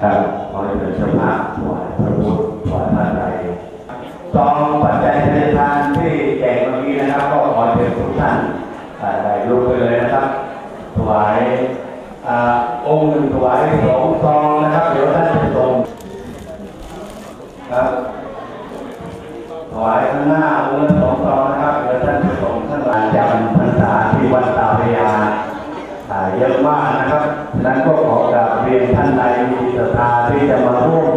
ครับขอเชิญเจ้าภาพถวายพระพุทธถวายพระไตรซองปัจจัยทานทานที่แจกเมื่อกี้นะครับ ก็ขอเชิญทุกท่านอ่าได้ลุกไปเลยนะครับถวายองค์หนึ่งถวายสองซองนะครับ เดี๋ยวท่านจะส่งครับถวายข้างหน้าองค์ละสองซองนะครับเดี๋ยวท่านจะส่งท่านหลานจำพรรษาที่วัดตาพยาอ่าเยอะมากนะครับฉะนั้นก็ขอกราบ เรียนท่านใดมีศรัทธาที่จะมาร่วม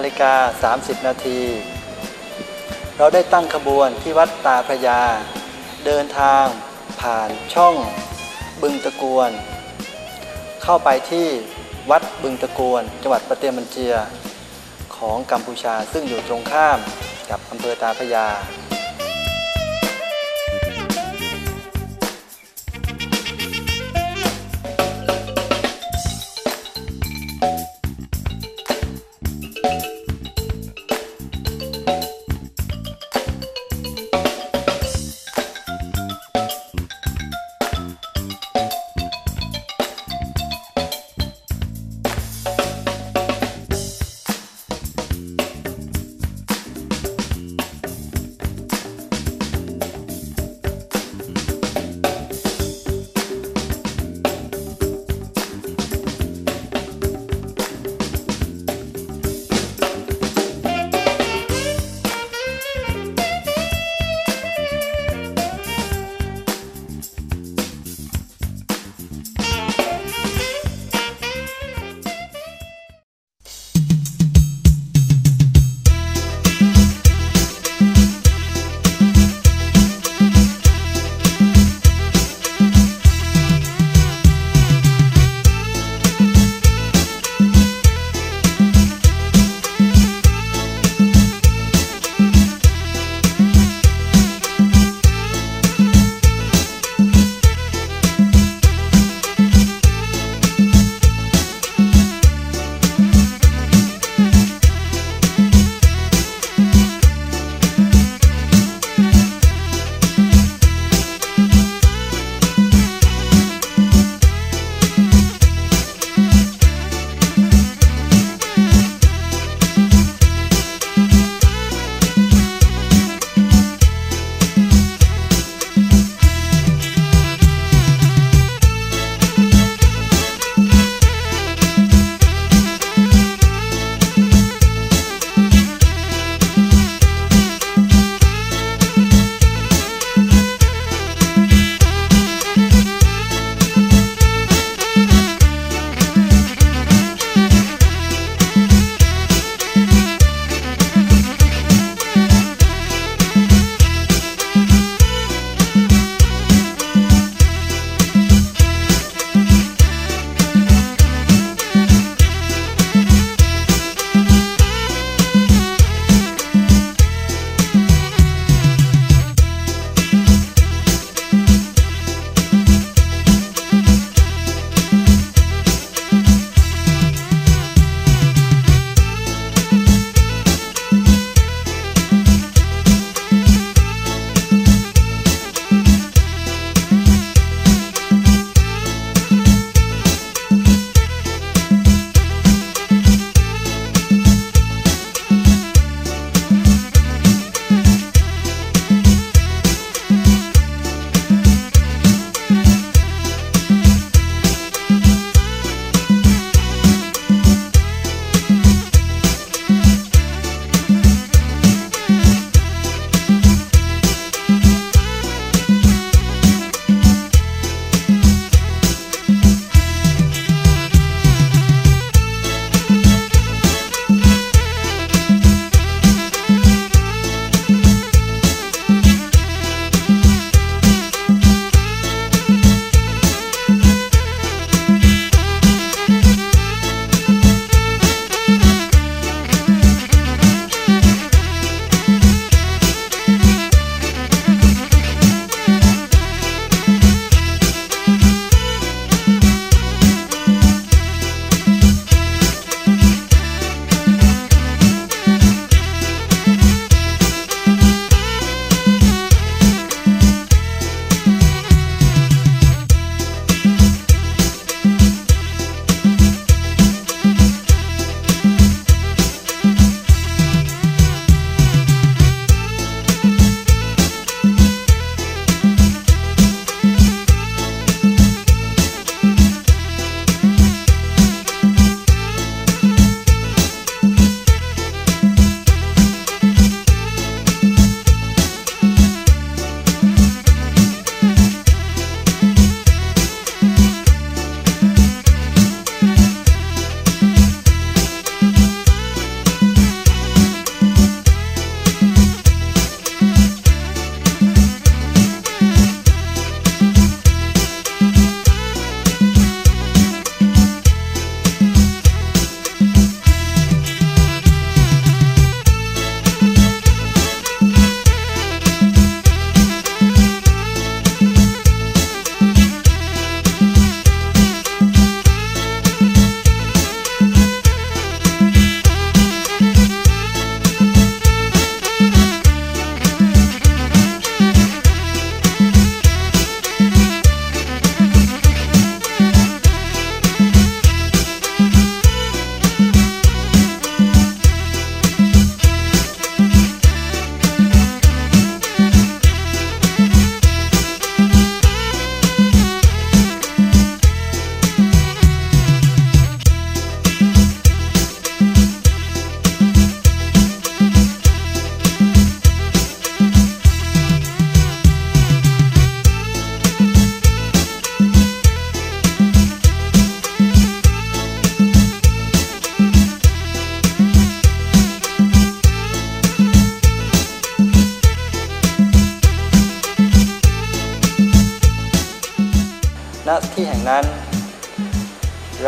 นาฬิกา 30 นาที เราได้ตั้งขบวนที่วัดตาพระยา เดินทางผ่านช่องบึงตะกวน เข้าไปที่วัดบึงตะกวนจังหวัดประเตียมันเจียของกัมพูชา ซึ่งอยู่ตรงข้ามกับอำเภอตาพระยา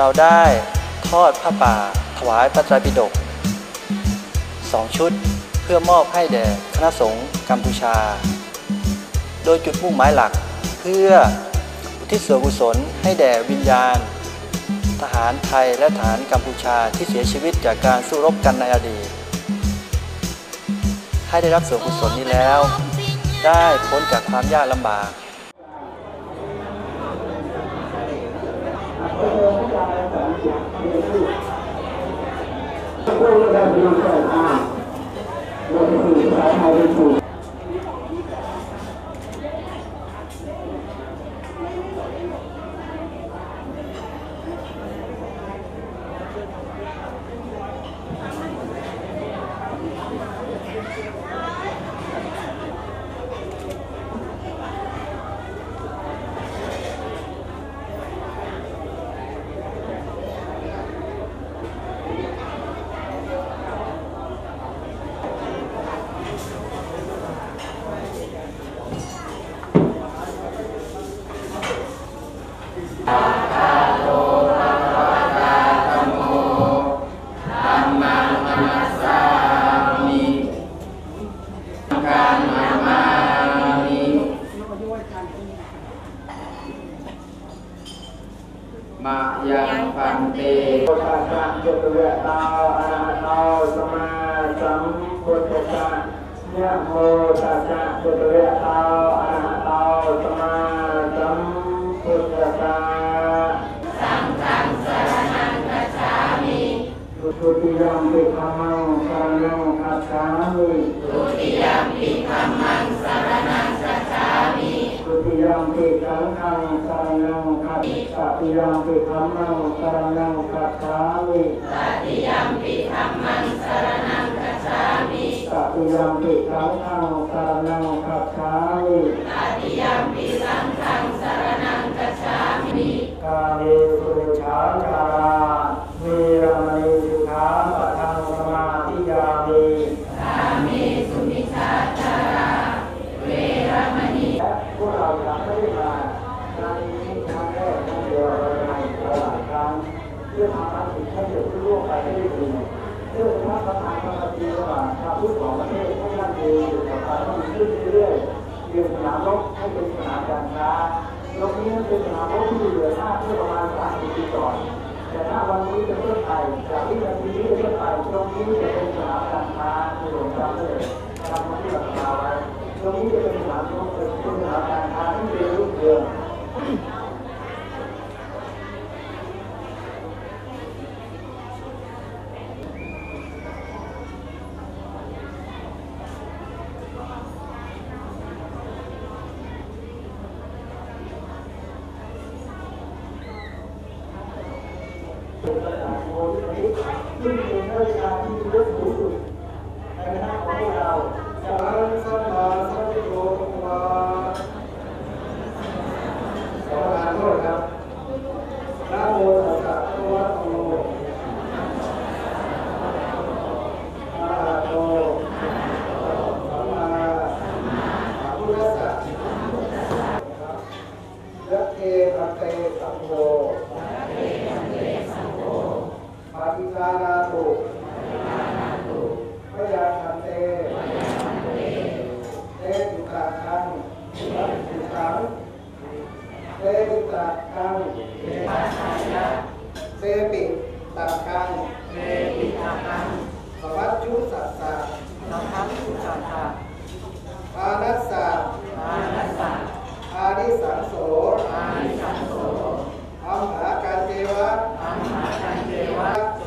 เราได้ทอดผ้าป่า ถวายพระไตรปิฎกสองชุดเพื่อมอบให้แด่คณะสงฆ์กัมพูชา โดยจุดมุ่งหมายหลักเพื่ออุทิศส่วนกุศลให้แด่วิญญาณ ทหารไทยและทหารกัมพูชาที่เสียชีวิตจากการสู้รบกันในอดีต ให้ได้รับส่วนกุศลนี้แล้ว ได้พ้นจากความยากลำบาก มา ทุติยมปิธัมมังสรณังคัจฉามิทุติยมปิธัมมังสรณังคัจฉามิทุติยมปิสังฆังสรณังคัจฉามิตติยมปิธัมมังสรณังคัจฉามิตติยมปิสังฆังสรณังคัจฉามิตติยมปิสังฆังสรณังคัจฉามิกาเม แต่ถ้าวันนี้เป็นต้นไปจากที่วันนี้เป็นต้นไปตรงนี้จะเป็นสนามการค้าในหลวงจำเลยทำมาที่หลักฐานไว้ตรงนี้จะเป็นสนามรบเป็นสนามการค้าที่เป็นรุ่งเรือง ซึ่งเป็นราชการที่มียศสูงสุดในคณะของพวกเราสารสมาสัมโยวาขอประทานโทษครับนะโมตัสสะภะคะวะโตอะระหะโตสัมมาสัมพุทธัสสะยะเทภะเตสัมโฆ ปาติกานาตุพยาคันเตเตตุกะคังวัตถุขังเตตุกะคังเตปิตะคังเตปิตะคังสวัจจุสัสสะสัพพัญจุสัสสะอานัสสะอานัสสะอาดิสังโสอาดิสังโสอัมหากันเทวะ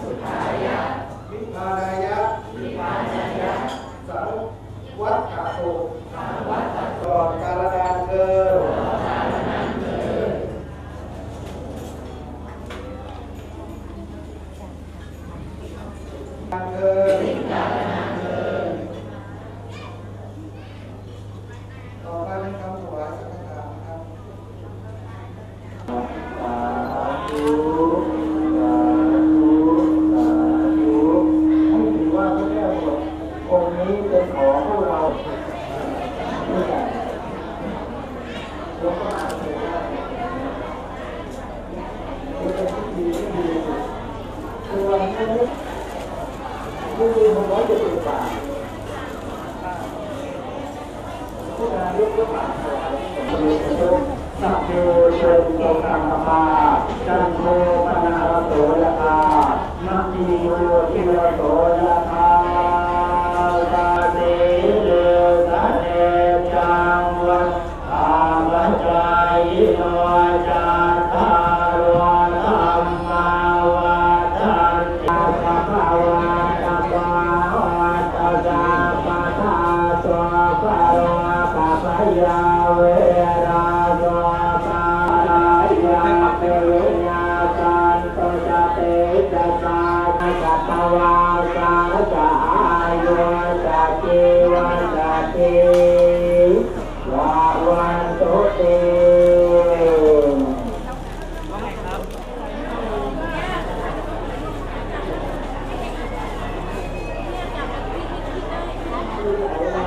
สุทายะวิพานายะวิพานายะสังวัตถะโต ตถ